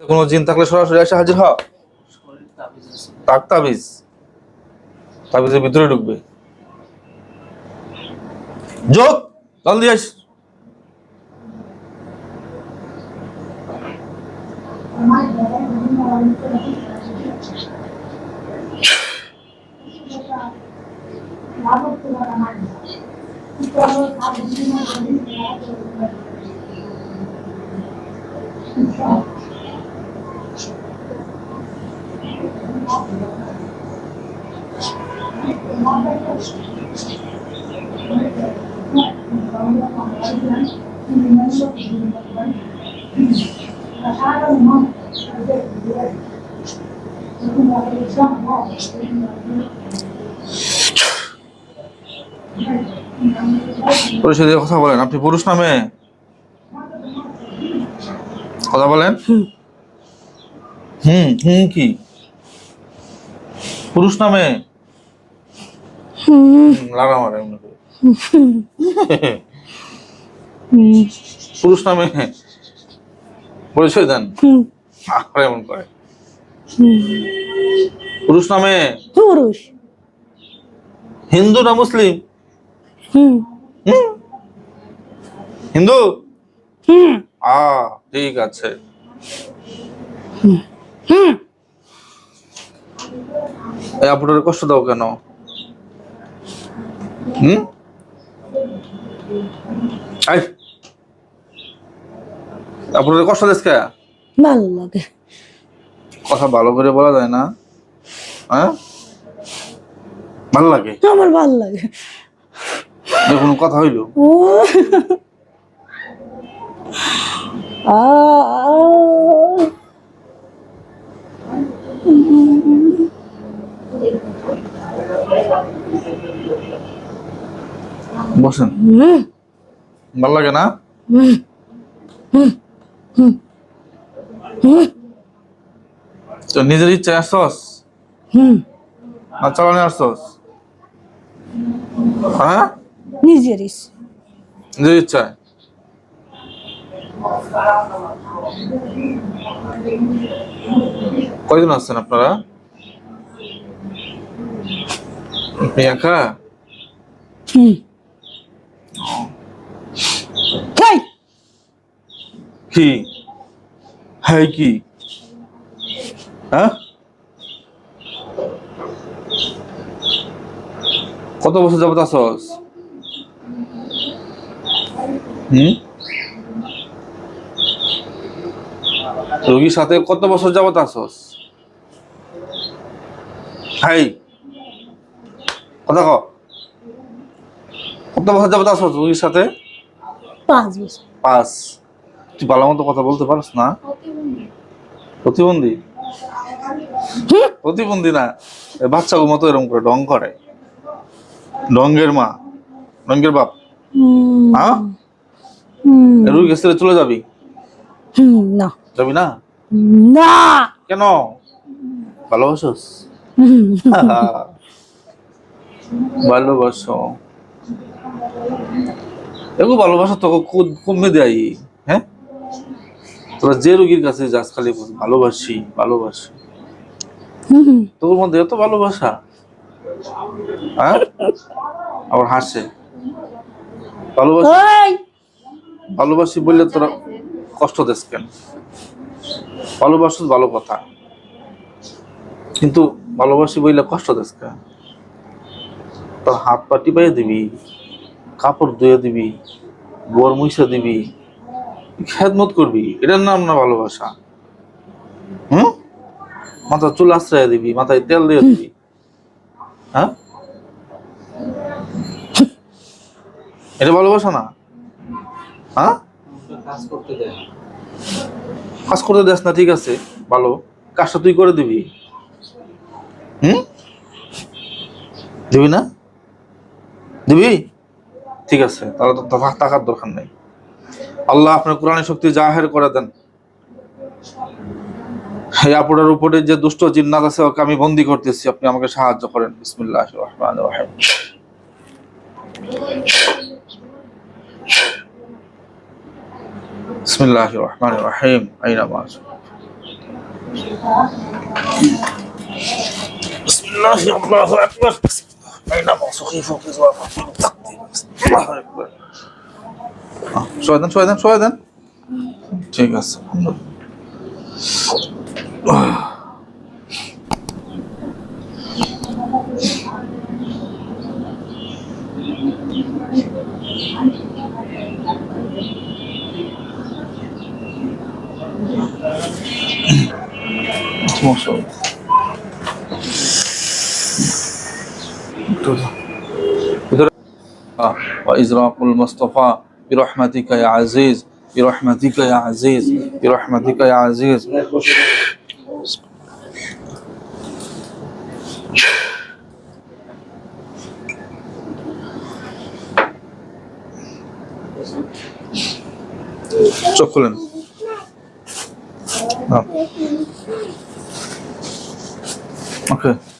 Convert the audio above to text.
কোনো জিন থাকলে সরাসরি এসে হাজির হ তাক তাবিজ। তাবিজের ভিতরে ঢুকবে। যোগ, জলদি আস পরিষদে কথা বলেন। আপনি পুরুষ নামে কথা বলেন। হুম। হুম কি? পুরুষ নামে লাগা মারে। পুরুষ নামে পরিচয় দেন। আর এমন করে। পুরুষ নামে পুরুষ। হিন্দু না মুসলিম? হিন্দু? হুম। আ ঠিক আছে। এই আপুটার কষ্ট দাও কেন? হুম? আই আপুটার কষ্ট দিস কে ভালো লাগে। কথা ভালো করে বলা যায় না। হ্যাঁ? ভালো লাগে? আমার ভালো লাগে। যখন কথা হইল। ও আ বসেন। হুম ভালো লাগে না? তো নিজের ইচ্ছায় আসছস? না চালানে আসছস? হ্যাঁ? নিজের ইচ্ছে। নিজের ইচ্ছায়? কয়জন আসছেন আপনারা? আপনি একা? হুম। কি? হ্যাঁ কি? হ্যাঁ? কত বছর যাবত আসস হুম? রোগীর সাথে কত বছর যাবত আসস হাই কথা ক। কত বছর যাবত আসস রোগীর সাথে? পাঁচ বছর। পাস তুই ভালো মতো কথা বলতে পারস না? প্রতিবন্ধী? প্রতিবন্ধী না। এ বাচ্চাগুলো মতো এরকম করে ডং করে। ডঙ্গের মা। ডঙ্গের বাপ। হ্যাঁ? এ চলে যাবি? না। যাবি না? না। কেন? ভালোবাসোস? ভালোবাসো। এগো ভালোবাসা তোকে কমে দেয়। তোরা যে রুগীর কাছে যাস খালি ভালোবাসি ভালোবাসি। তোর মধ্যে এত ভালোবাসা? হ্যাঁ? আবার হাসে। ভালোবাসি ভালোবাসি বললে তোরা কষ্ট দেস কেন? ভালোবাসিস ভালো কথা। কিন্তু ভালোবাসি বললে কষ্ট দেস কেন? তোর হাত পা টিপাই দিবি কাপড় ধুয়ে দিবি গোর মুইসা দিবি খেদমত করবি? এটার নাম না ভালোবাসা? হুম? মাথা চুল আশ্রয় দিবি, মাথায় তেল দিয়ে দিবি। হ্যাঁ? এটা ভালোবাসা না? হ্যাঁ? কাজ করতে দেস না, ঠিক আছে। ভালো। কাজটা তুই করে দিবি। হুম? দিবি না? দিবি? ঠিক আছে। তাহলে তো টাকার দরকার নেই। আল্লাহ আপনার কোরআনের শক্তি জাহের করে দেন এই আপুরের উপরে যে দুষ্ট জিন্নাত আছে ওকে আমি বন্দি করতেছি আপনি আমাকে সাহায্য করেন বিসমিল্লাহ রহমান রহিম বিসমিল্লাহ রহমান রহিম আইনা মাছ بسم الله الله اكبر بينما سخيف وكذا الله اكبر সবাই দেন সবাই দেন সবাই দেন। ঠিক আছে। সমস্যা মুস্তফা। برحمتك يا عزيز برحمتك يا عزيز برحمتك يا عزيز চোখ খুলেন ওকে